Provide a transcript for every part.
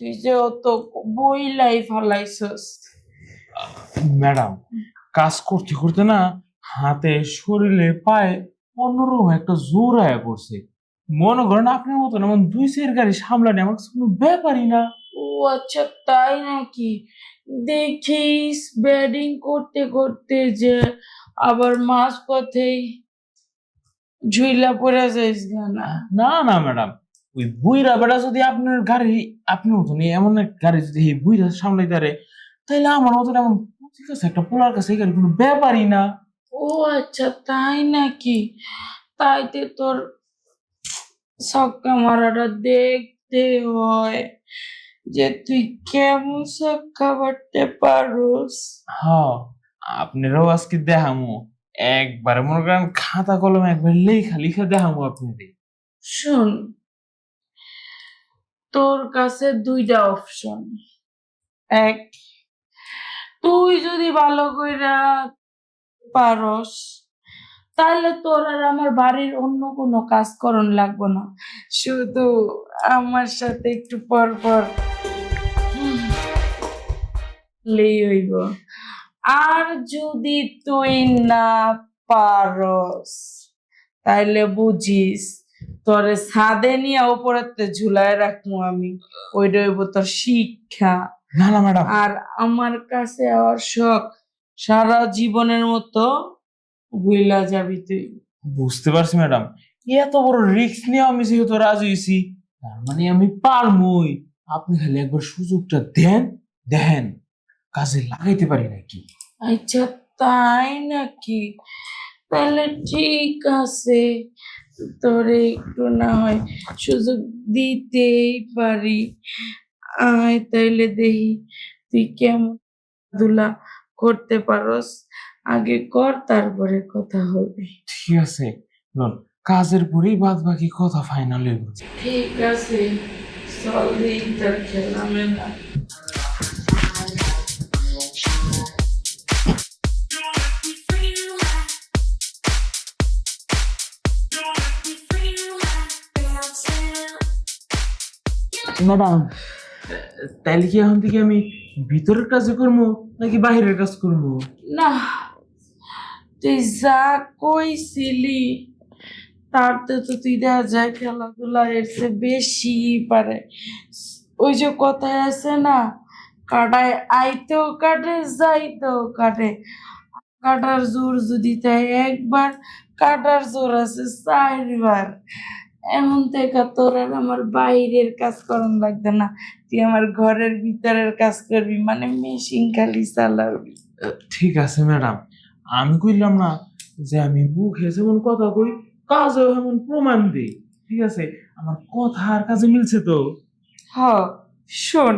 তুই যে অত বই বইলাই ফালাইছস। ম্যাডাম কাজ করতে করতে না হাতে শরীরে পায়ে অন্যরকম একটা জোর আয়া পড়ছে। মনে করেন আপনার মতন এমন দুই সের গাড়ি সামলানি আমার কোনো ব্যাপারই না। ও আচ্ছা তাই নাকি? দেখিস ব্যাটিং করতে করতে যে আবার মাঝ পথেই ঝুইলা পড়ে যাইস না। না না ম্যাডাম। ওই বুইরা বেড়া যদি আপনার গাড়ি আপনার মতন এমন একটা গাড়ি যদি এই বুইরা সামলাইতে পারে তাহলে আমার মতন এমন ঠিক আছে একটা পোলার কাছে এই গাড়ি কোনো ব্যাপারই না। ও আচ্ছা তাই নাকি? তাইতে তোর ছক্কা মারাটা দেখতে হয় যে তুই কেমন ছক্কা মারতে পারোস। হ্যাঁ আপনারাও আজকে দেখামো। একবারে মনে করেন খাতা কলম একবার লেখা লিখা দেখামো আপনাদের। শোন তোর কাছে দুইটা অপশন এক, তুই যদি ভালো কইরা পারস, তাহলে তোর আর আমার বাড়ির অন্য কোনো কাজ করন লাগবো না। শুধু আমার সাথে একটু পর পর হইব। আর যদি তুই না পারস তাইলে বুঝিস তোরে ছাদে নিয়ে ওপরেতে ঝুলায় রাখব আমি। ওইটা হইব তোর শিক্ষা। না না ম্যাডাম। আর আমার কাছে আমার শখ সারা জীবনের মতো ভুইলা যাবি তুই। বুঝতে পারছি ম্যাডাম। এত বড় রিস্ক নিয়ে আমি যেহেতু রাজি হয়েছি তার মানে আমি পারমই। আপনি খালি একবার সুযোগটা দেন দেন। কাজে লাগাইতে পারি নাকি? আচ্ছা তাই নাকি? তাহলে ঠিক আছে। তোরে একটু না হয় সুযোগ দিতেই পারি। আয় তাইলে দেখি তুই কেমন দুলা করতে পারস। আগে কর তারপরে কথা হবে। ঠিক আছে লন কাজের পরেই বাদ বাকি কথা ফাইনাল ঠিক আছে চল দিই তার খেলা মেলা। ম্যাডাম। তাইলে কি এখন থেকে আমি ভিতরের কাজে করব নাকি বাহিরের কাজ করব না তুই যা কইছিলি তারতে তো তুই দেখা যায় খেলাধুলা এর চেয়ে বেশি পারে। ওই যে কথায় আছে না কাটায় আইতেও কাটে যাইতেও কাটে কাটার জোর যদি তাই একবার কাটার জোর আছে চারবার। এমন থেকে তোর আর আমার বাইরের কাজ করন লাগবে না। তুই আমার ঘরের ভিতরের কাজ করবি মানে মেশিন খালি চালাবি। ঠিক আছে ম্যাডাম। আমি কইলাম না যে আমি মুখে যেমন কথা কই কাজও এমন প্রমাণ দিই। ঠিক আছে? আমার কথা আর কাজে মিলছে তো? হ শোন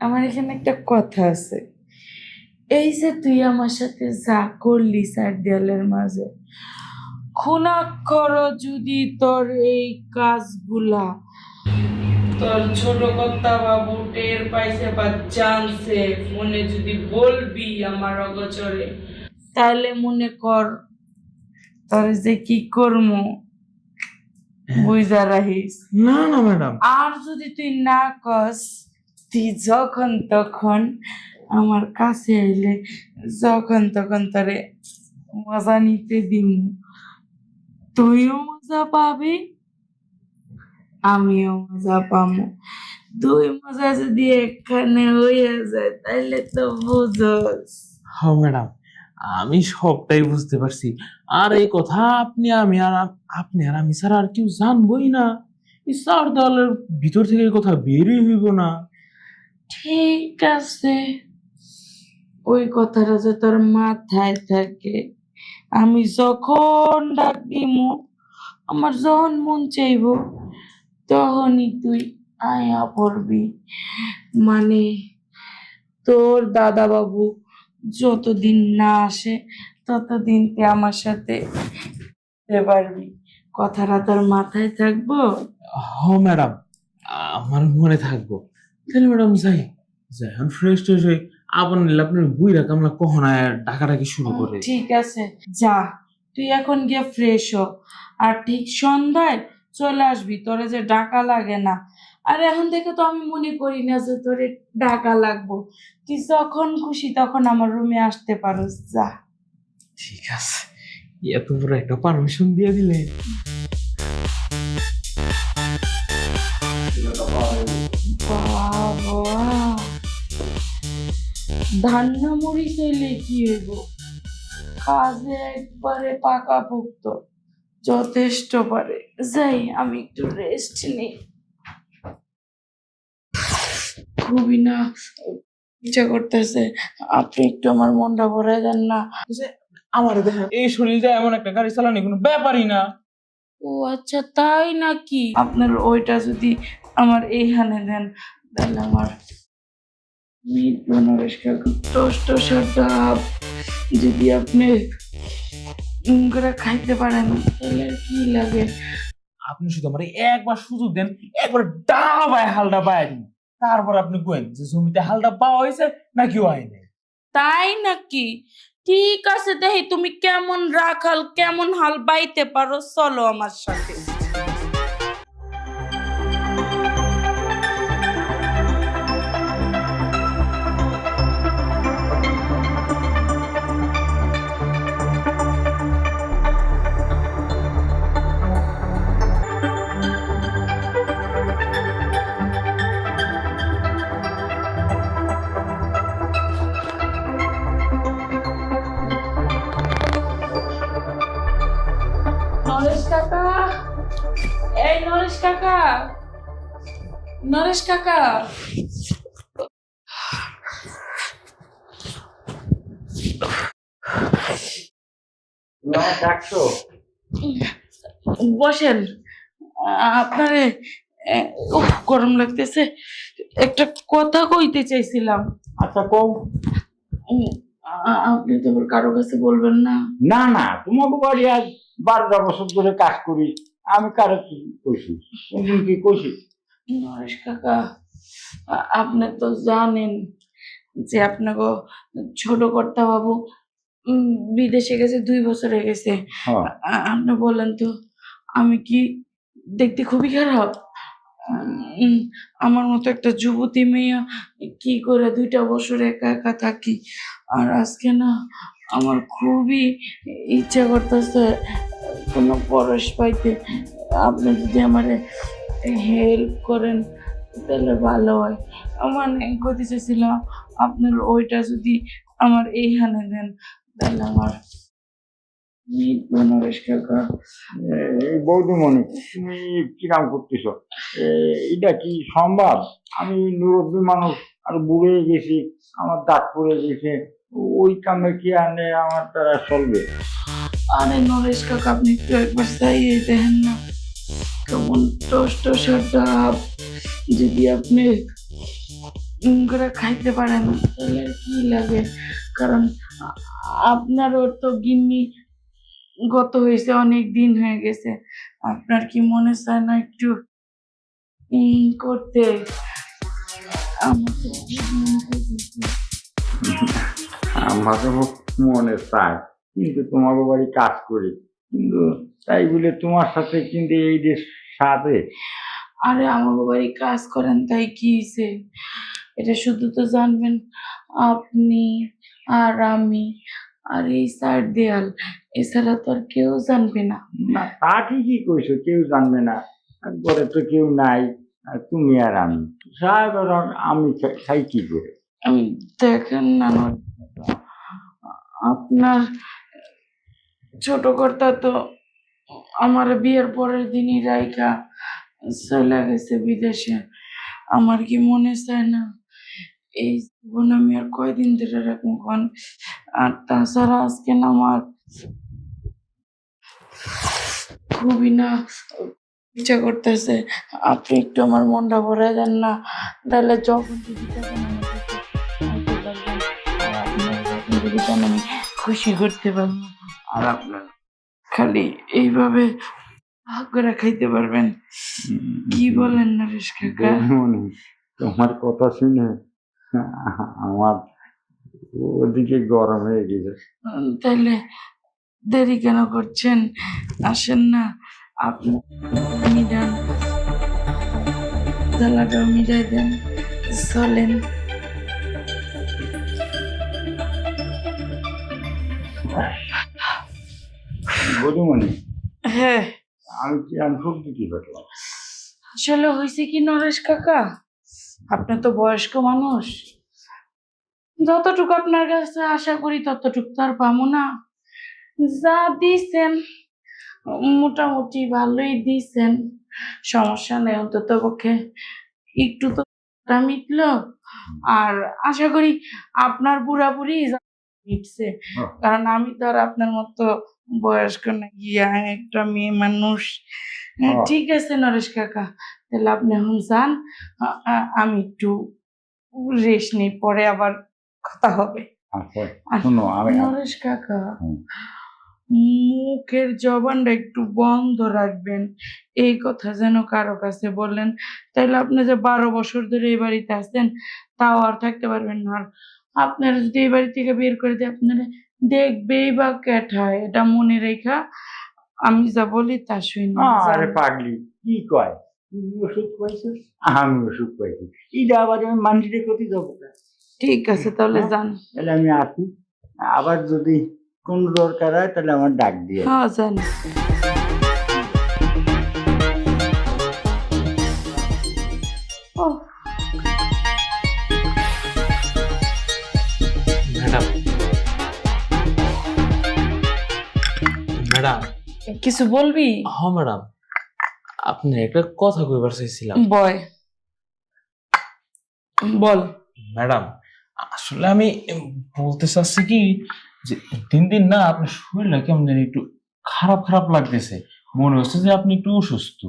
আমার এখানে একটা কথা আছে। এই যে তুই আমার সাথে যা করলি স্যার দেয়ালের মাঝে খুনাক্ষর যদি তোর এই কাজগুলা। তোর ছোট কর্তা বাবু টের পাইছে বা জানছে মনে যদি বলবি আমার অগচরে তাহলে মনে কর তোর যে কি করমু। বুঝা রাখিস না না ম্যাডাম। আর যদি তুই না কস তুই যখন তখন আমার কাছে এলে যখন তখন তোরে মজা নিতে দিম। তুইও মজা পাবি আমিও মজা পাবো। দুই মজা যদি এখানে হয়ে যায় তাহলে তো বুঝোস। হ্যাঁ ম্যাডাম আমি সবটাই বুঝতে পারছি। আর এই কথা আপনি আমি আর আপনি আর আমি ছাড়া আর কেউ জানবই না। চার দলের ভিতর থেকে এই কথা বেরই হইব না। ঠিক আছে। ওই কথাটা যে তোর মাথায় থাকে। আমি যখন ডাক দিমু, আমার যখন মন চাইব, তখনই তুই আয়া পড়বি। মানে তোর দাদা বাবু যতদিন না আসে, ততদিন তুই আমার সাথে পারবি। কথাটা তোর মাথায় থাকব? হ ম্যাডাম। আমার মনে থাকব। তাহলে ম্যাডাম, যাই। যাই ফ্রেশ ট্রেশ হই আবার নিলে আপনার বুইরা কামলা কখন ডাকাডাকি শুরু করে? ঠিক আছে। যা তুই এখন গিয়ে ফ্রেশ হ। আর ঠিক সন্ধ্যায় চলে আসবি তোরে যে ডাকা লাগে না। আর এখন থেকে তো আমি মনে করি না যে তোরে ডাকা লাগবো। তুই যখন খুশি তখন আমার রুমে আসতে পারো যা। ঠিক আছে। এত বড় একটা পারমিশন দিয়ে দিলে। ধান্য মুড়ি চাইলে কি হইব কাজে একবারে পাকা পুক্ত যথেষ্ট পারে। যাই আমি একটু রেস্ট নিই। খুবই না ইচ্ছা করতেছে আপনি একটু আমার মনটা ভরাই দেন না। আমার দেখেন এই শরীরটা এমন একটা গাড়ি চালানি কোনো ব্যাপারই না। ও আচ্ছা তাই নাকি? আপনার ওইটা যদি আমার এইখানে দেন তাহলে আমার মিট বনারসকা টোস্ট ডাব যদি আপনি করে খাইতে পারেন তাহলে কি লাগে? আপনি শুধু আমার একবার সুযোগ দেন একবার ডাবায় হালটা পায় দিন। তারপর আপনি কোয়েন যে জমিতে হালটা পাওয়া হয়েছে নাকি হয়নি তাই নাকি? ঠিক আছে দেখি তুমি কেমন রাখাল কেমন হাল বাইতে পারো চলো আমার সাথে। নরেশ কাকা। ডাকছো? বসেন। আপনারে উফ, গরম লাগতেছে। একটা কথা কইতে চাইছিলাম। আচ্ছা আ- আপনি তো কারও কাছে বলবেন না। না না তোমাকে বাড়ি আজ বারোটা বছর ধরে কাজ করি। আমি কারও কি কইছি? কি কইছি? নরেশ কাকা আপনি তো জানেন যে আপনাকে ছোট কর্তা বাবু বিদেশে গেছে দুই বছর হয়ে গেছে। হ্যাঁ। আপনি বলেন তো আমি কি দেখতে খুবই খারাপ? আমার মতো একটা যুবতী মেয়ে কি করে দুইটা বছর একা একা থাকি? আর আজকে না আমার খুবই ইচ্ছা করতেছে কোনো পরশ পাইতে। আপনি যদি আমার হেল্প করেন তাহলে ভালো হয়। আমার গতি চাইছিলাম আপনার ওইটা যদি আমার এইখানে দেন তাহলে আমার বৌদিমণি তুমি কিরাম করতেছ? এটা কি সম্ভব আমি মুরব্বী মানুষ আর বুড়ে গেছি আমার দাঁত পড়ে গেছে ওই কামে কি আনে আমার দ্বারা চলবে? আরে নরেশ কাকা আপনি একটু একবার চাইয়ে দেখেন না। কেমন টোস্ট যদি আপনি করে খাইতে পারেন, তাহলে কি লাগে? কারণ আ- আপনারও তো গিন্নি গত হয়েছে, অনেক দিন হয়ে গেছে। আপনার কি মনে চায় না একটু করতে? আমার মনে চায়, কিন্তু তোমাকে বাড়ি কাজ করি। কিন্তু তাই বলে তোমার সাথে কিন্তু এই যে সাথে আরে আমাকে বাড়ি কাজ করেন তাই কি হয়েছে এটা শুধু তো জানবেন আপনি আর আমি আর এই সাইড দেয়াল এছাড়া তো আর কেউ জানবে না। না তা ঠিকই কইছো কেউ জানবে না। ঘরে তো কেউ নাই আর তুমি আর আমি। সাহেব আমি খাই কি করে? উম, দেখেন না আপনার ছোট কর্তা তো আমার বিয়ের পরের দিনই রাইকা চলে গেছে বিদেশে। আমার কি মনে চায় না? এই জীবন আমি আর কয়দিন ধরে রাখব কোন? আর তাছাড়া আজকে না আমার খুবই না ইচ্ছা করতেছে। আপনি একটু আমার মনটা ভরে দেন না। তাহলে যখন খুশি করতে পারব আর আপনার খালি এইভাবে করে খাইতে পারবেন। কি বলেন নরেশ কাকা? তোমার কথা শুনে আমার ওদিকে গরম হয়ে গেছে। তাহলে দেরি কেন করছেন? আসেন না। আপনি নিদান জ্বালাটাও মিটাই দেন। চলেন। হ্যাঁ। আমি কি আমি পেলাম আসলে হয়েছে কি নরেশ কাকা? আপনি তো বয়স্ক মানুষ। যতটুকু আপনার কাছে আশা করি ততটুকু তো আর পাবো না। যা দিছেন মোটামুটি ভালোই দিছেন। সমস্যা নেই অন্তত পক্ষে একটু তো মিটলো। আর আশা করি আপনার পুরাপুরি মিটছে। হ্যাঁ। কারণ আমি তো আর আপনার মতো বয়স্ক না গিয়া একটা মেয়ে মানুষ। হ্যাঁ, হ্যাঁ। ঠিক আছে নরেশ কাকা তাহলে আপনি এখন যান। আমি একটু রেস্ট নিই পরে আবার কথা হবে। আচ্ছা নরেশ কাকা মুখের জবানটা একটু বন্ধ রাখবেন। এই কথা যেন কারও কাছে বললেন তাইলে আপনি যে বারো বছর ধরে এই বাড়িতে তাও আর থাকতে পারবেন না। আর আপনারা যদি এই বাড়ি থেকে বের করে দিয়ে আপনারা দেখবেই বা কেঠায় এটা মনে রেখা আমি যা বলি তা শুনি আরে পাগলি কি কয়? তুই ওষুধ পাইছিস আমি ওষুধ পাইছি এটা আবার আমি মান্ডিতে করতে যাব। ঠিক আছে তাহলে হ্যাঁ। যান তাহলে আমি আসি। আবার যদি কোন দরকার হয় তাহলে আমার ডাক দিয়ে হ্যাঁ যান কিছু বলবি? হ ম্যাডাম। আপনি একটা কথা কইবার চাইছিলাম। বয় বল। ম্যাডাম আসলে আমি বলতে চাচ্ছি কি যে দিন দিন না আপনার শরীরটা কেমন জানি একটু খারাপ খারাপ লাগতেছে। মনে হচ্ছে যে আপনি একটু অসুস্থ।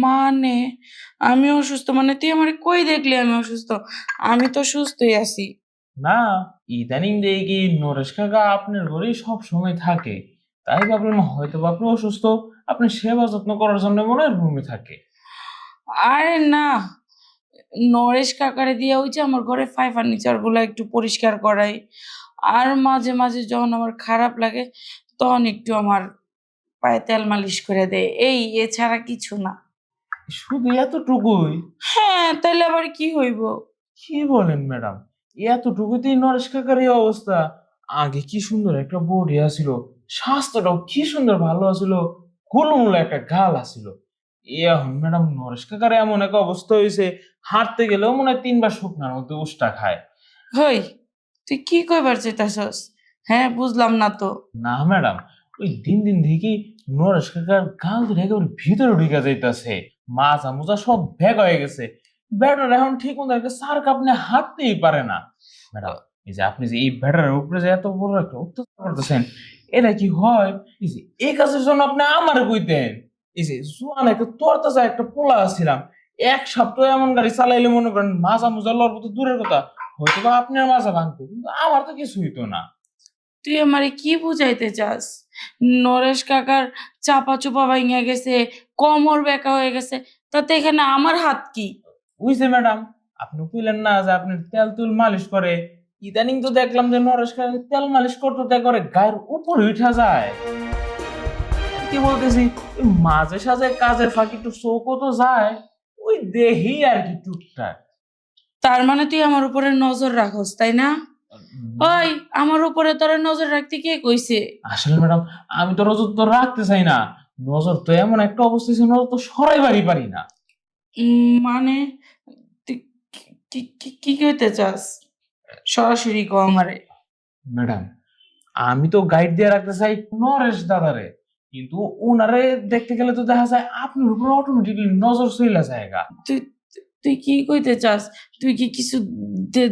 মানে? আমি অসুস্থ? মানে তুই আমার কই দেখলি আমি অসুস্থ? আমি তো সুস্থই আছি। না ইদানিং দেখি নরেশ কাকা আপনার ঘরেই সব সময় থাকে। তাই ভাবলাম হয়তো বা আপনি অসুস্থ। আপনি সেবা যত্ন করার জন্য মনে হয় রুমে থাকে। আরে না নরেশ কাকারে দিয়ে ওই যে আমার ঘরে ফাই ফার্নিচারগুলো একটু পরিষ্কার করাই। আর মাঝে মাঝে যখন আমার খারাপ লাগে তখন একটু আমার পায়ে তেল মালিশ করে দেয়। এই এছাড়া কিছু না। শুধু এতটুকুই? হ্যাঁ তাহলে আবার কি হইব? কি বলেন ম্যাডাম? এতটুকুতেই নরেশ কাকার এই অবস্থা। আগে কি সুন্দর একটা বডি আছিল স্বাস্থ্যটাও কি সুন্দর ভালো আছিল গোলমূল একটা গাল আছিল। এখন ম্যাডাম নরেশ কাকার এমন এক অবস্থা হয়েছে হাঁটতে গেলেও মনে হয় তিনবার শুকনার মধ্যে উষ্টা খায়। হই তুই কি কইবার চাইতাছস? হ্যাঁ বুঝলাম না তো। না ম্যাডাম ওই দিন দিন দেখি নরেশ কাকার গাল ধরে একেবারে ভিতরে ঢুকে যাইতাছে মাজা মোজা সব ভেগ হয়ে গেছে। ব্যাটার এখন ঠিক মতো একটা সার আপনি হাঁটতেই পারে না। ম্যাডাম এই যে আপনি যে এই ব্যাটারের উপরে যে এত বড় একটা অত্যাচার করতেছেন এটা কি হয়? এই যে এই কাজের জন্য আপনি আমার কইতেন। এই যে জোয়ান একটা তরতাজা একটা পোলা আছিলাম এক সপ্তাহ এমন গাড়ি চালাইলে মনে করেন মাজা মোজা লড়বো তো দূরের কথা হয়তো বা আপনার মাজা ভাঙতো কিন্তু আমার তো কিছু হইতো না। তুই আমারে কি বুঝাইতে চাস? নরেশ কাকার চাপা চুপা ভাঙিয়া গেছে কমর বেঁকা হয়ে গেছে তাতে এখানে আমার হাত কি? বুঝছে ম্যাডাম আপনি কইলেন না যে আপনি তেল তুল মালিশ করে ইদানিং তো দেখলাম যে নরেশ তেল মালিশ করতে করে গায়ের উপরে উঠা যায়। কি বলতেছি? মাঝে সাঝে কাজের ফাঁকি একটু চৌকো তো যায় ওই দেহি আর কি টুকটাক। তার মানে তুই আমার উপরে নজর রাখস তাই না? ওই আমার উপরে তোরা নজর রাখতে কে কইছে? আসলে ম্যাডাম আমি তো নজর তো রাখতে চাই না। নজর তো এমন একটা অবস্থা ছিল নজর তো সরাইবারই পারি না। মানে কি- কি কইতে চাস? সরাসরি কো আমারে ম্যাডাম আমি তো গাইড দিয়ে রাখতে চাই নরেশ দাদারে কিন্তু ওনারে দেখতে গেলে তো দেখা যায় আপনার উপর অটোমেটিকলি নজর চলে জায়গা তুই তুই কি কইতে চাস? তুই কি কিছু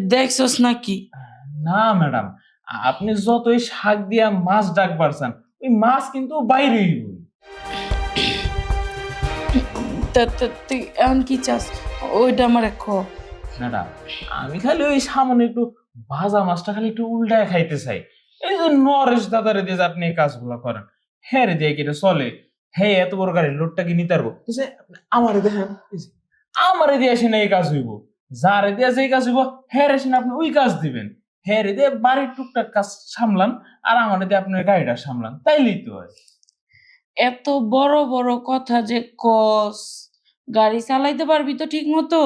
দেখছস নাকি? না ম্যাডাম আপনি যতই শাক দিয়া মাছ ডাক পারছেন ওই মাছ কিন্তু বাইরেই তুই এখন কি চাস? ওইটা আমার খ ম্যাডাম আমি খালি ওই সামনে একটু ভাজা মাছটা খালি একটু উল্টায় খাইতে চাই। এই যে নরেশ দাদারে দিয়ে আপনি এই কাজগুলো করেন হ্যাঁ রে দিয়ে কি চলে। হ্যাঁ এত বড় গাড়ি, লোডটা কি নিতে পারব? এই আমারে দেখেন, এই আমারে দিয়ে আসেন এই কাজ হইব। যারে দিয়ে যে কাজ হইব হ্যাঁ রে আপনি ওই কাজ দিবেন। হ্যাঁ রে দিয়ে বাড়ির টুকটাক কাজ সামলান, আর আমার দিয়ে আপনি গাড়িটা সামলান। তাইলেই তো হয়। এত বড় বড় কথা যে কস, গাড়ি চালাইতে পারবি তো ঠিক মতো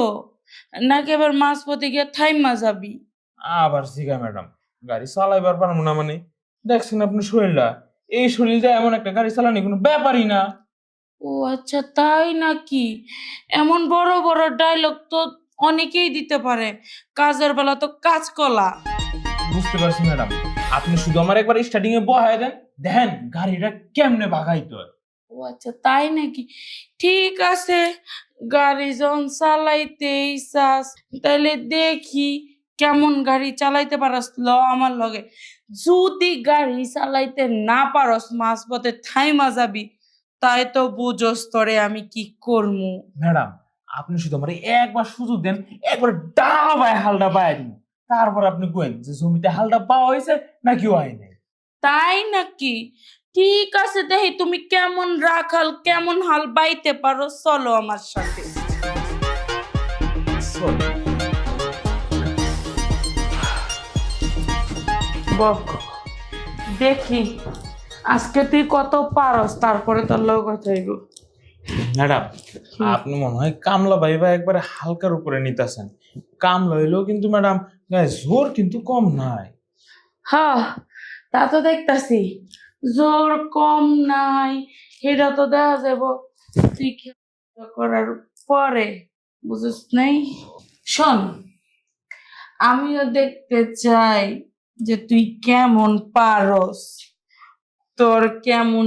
নাকি আবার মাঝ পথে গিয়ে থাইমা যাবি? আবার শিখা ম্যাডাম গাড়ি চালাইবার পারব না মানে। দেখছেন আপনি শরীরটা এই শরীরটা এমন একটা গাড়ি চালানি কোনো ব্যাপারই না। ও আচ্ছা তাই নাকি? এমন বড় বড় ডায়লগ তো অনেকেই দিতে পারে। কাজের বেলা তো কাজ কলা। বুঝতে পারছি ম্যাডাম আপনি শুধু আমার একবার স্টার্টিং এ বহায় দেন দেখেন গাড়িটা কেমনে বাগাইতে হয়। ও আচ্ছা তাই নাকি? ঠিক আছে গাড়ি যখন চালাইতেই চাস তাহলে দেখি কেমন গাড়ি চালাইতে পারস ল আমার লগে। যদি গাড়ি চালাইতে না পারস থাইমা যাবি তাই তো বুঝোস তোরে আমি কি করমু। ম্যাডাম আপনি শুধু আমার একবার সুযোগ দেন একবার ডাবায় হালটা পায় দিন। তারপর আপনি কোয়েন যে জমিতে হালটা পাওয়া হয়েছে নাকি হয় নাই। তাই নাকি? ঠিক আছে দেখি তুমি কেমন রাখাল কেমন হাল বাইতে পারো চলো আমার সাথে। দেখি আজকে তুই কত পারস তারপরে তোর লোক কথা হইব। ম্যাডাম আপনি মনে হয় কামলা ভাইবা একবারে হালকার উপরে নিতেছেন। কামলা হইলেও কিন্তু ম্যাডাম জোর কিন্তু কম নাই। হ্যাঁ তা তো দেখতাছি। জোর কম নাই সেটা তো দেখা যাব। তুই করার পরে, বুঝিস নাই? শোন, আমিও দেখতে চাই যে তুই কেমন পারস। তোর কেমন